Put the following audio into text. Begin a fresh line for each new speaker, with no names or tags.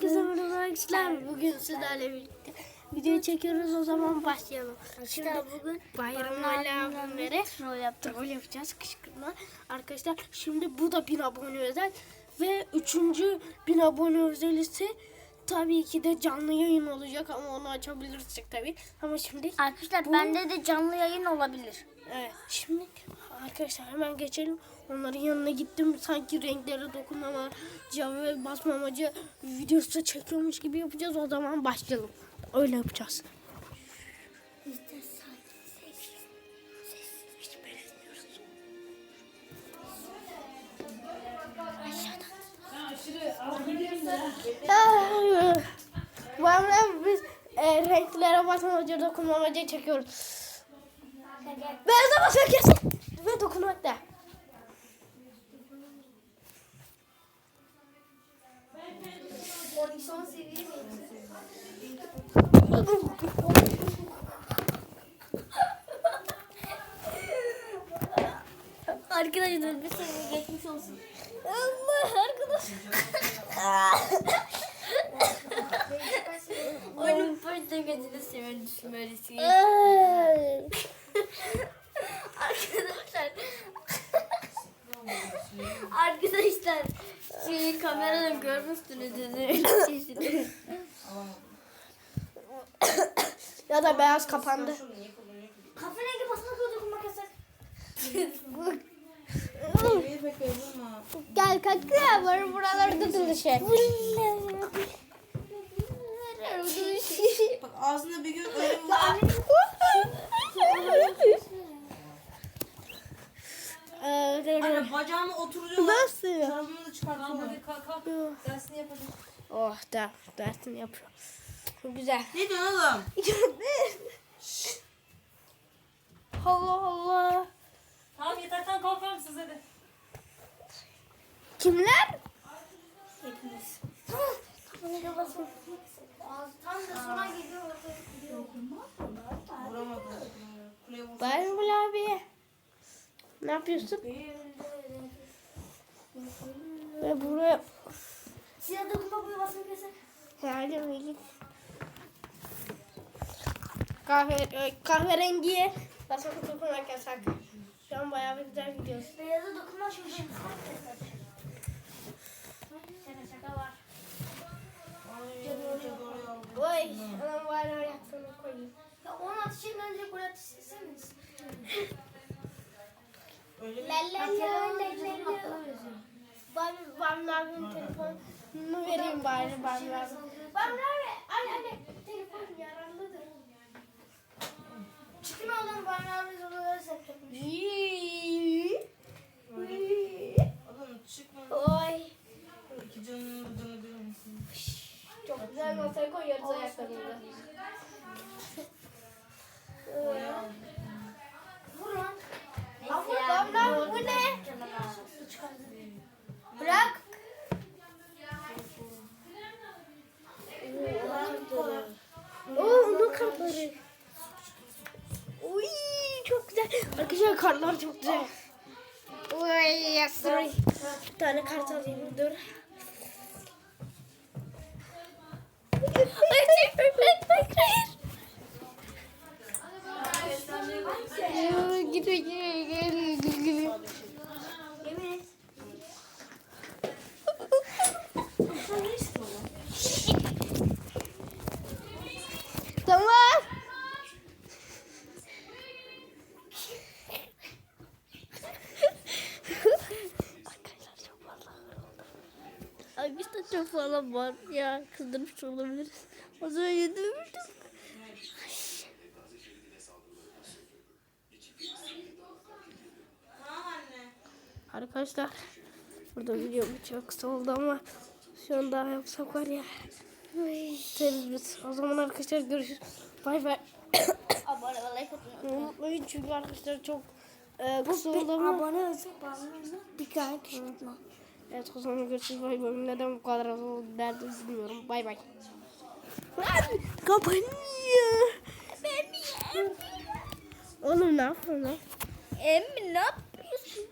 Herkese merhaba arkadaşlar. Bugün sizlerle birlikte video çekiyoruz. O zaman başlayalım. Şimdi bugün bayram alamları troll yaptık. Troll yapacağız kışkırtma. Arkadaşlar şimdi bu da 1000 abone özel. Ve üçüncü 1000 abone özelisi tabii ki de canlı yayın olacak ama onu açabilirsek tabii. Ama şimdi
Arkadaşlar
Bu-
bende de canlı yayın olabilir.
Evet, şimdi arkadaşlar hemen geçelim. Onların yanına gittim. Sanki renklere dokunamaca ve basmamacı videosu çekiyormuş gibi yapacağız. O zaman başlayalım. Öyle yapacağız. Arada biz e, renklere basmamacı dokunmamacı çekiyoruz. Beyaza basmak yasak. Ve dokunmak da.
Arkadaşlar bir sene geçmiş olsun.
Allah arkadaş.
Oyunun first demecini seven düşünmelisin. Arkadaşlar. Arkadaşlar. Şey kameradan görmüşsünüz
ya da beyaz kapandı.
Kafe rengi basmak ve dokunmak yasak.
Gel kanka var buralarda dolaşır.
Bak ağzında bir gün öyle var. Anne bacağıma oturuyorlar.
Nasıl?
Çorabımı da çıkartıyorlar. Hadi kalk kalk. Dersini yapalım.
Oh da dersini yapıyor. Güzel.
Ne diyorsun oğlum?
Allah Allah.
Tamam yataktan kalkar mısınız.
Kimler?
Hepimiz.
Vursun.
Bayram abi. Ne yapıyorsun? Ve buraya
Siyah dokunma boyu basmak yasak.
herhalde böyle kahve e, kahverengiye basıp dokunmak yasak. Şu an bayağı bir güzel gidiyoruz.
Beyaza dokunma şurada
Oy, anam var ayaksını koyayım.
Ya onun atışından önce gol atışsınız.
Öyle?
La la la la la la. Ben Bamla abinin telefonunu vereyim bari Bamla abi. Bamla abi, anne anne Güzel masaya koyuyoruz ayaklarımızı.
Vur lan.
Ama Bamla bu ne? Bırak. Oo, onun kartları. Uy, çok güzel. Arkadaşlar kartlar çok güzel. Uy, yastıray. Bir tane kart alayım dur. Hayır. Gidiyor, gidiyor, gidiyor.
Yemin et.
Tamam. Arkadaşlar çok fazla Arkadaşlar çok fazla var ya kızdırmış olabiliriz. Dövmüştüm.
Tamam anne.
Arkadaşlar burada video çok kısa oldu ama şu an daha yapsak var ya. Biteriz biz. O zaman arkadaşlar görüşürüz. Bay bay.
Abone ve like atın.
Unutmayın çünkü arkadaşlar çok e, kısa oldu ama.
Abone olsun. Bir tane kışkırtma.
Evet o zaman görüşürüz. Bay bay. Neden bu kadar az oldu derdi bilmiyorum. Bay bay. Kapanıyor. Oğlum ne yapıyorsun lan?
Emmi ne yapıyorsun?